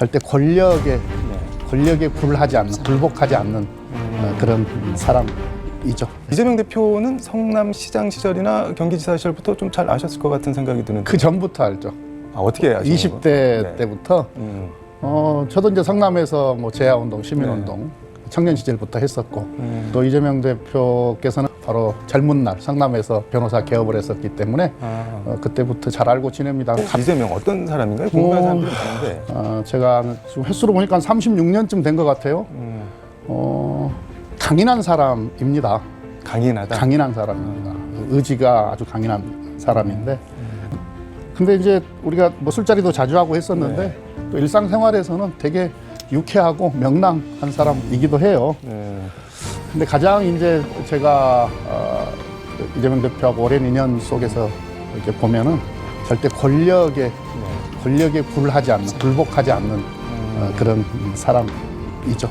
절대 권력에 네. 권력에 굴하지 않는 굴복하지 않는 음. 어, 그런 사람이죠. 이재명 대표는 성남시장 시절이나 경기지사 시절부터 좀 잘 아셨을 것 같은 생각이 드는데 그 전부터 알죠. 아, 어떻게 아시는 20대 거예요? 네. 때부터 음, 어, 저도 이제 성남에서 뭐 재야운동, 시민운동 청년 시절부터 했었고 음. 또 이재명 대표께서는 바로 젊은 날 성남에서 변호사 개업을 했었기 때문에 아, 어, 그때부터 잘 알고 지냅니다. 이재명 어떤 사람인가요? 궁금한 어. 사람들이 많은데 어, 제가 지금 횟수로 보니까 한 36년쯤 된 것 같아요. 음, 어, 강인한 사람입니다. 강인하다. 강인한 사람입니다. 의지가 아주 강인한 사람인데. 근데 이제 우리가 뭐 술자리도 자주 하고 했었는데 네. 또 일상생활에서는 되게 유쾌하고 명랑한 사람이기도 해요. 네. 근데 가장 이제 제가 어, 그 이재명 대표하고 오랜 인연 속에서 이렇게 보면은 절대 권력에 네. 권력에 굴하지 않는 굴복하지 않는 음. 어, 그런 사람이죠.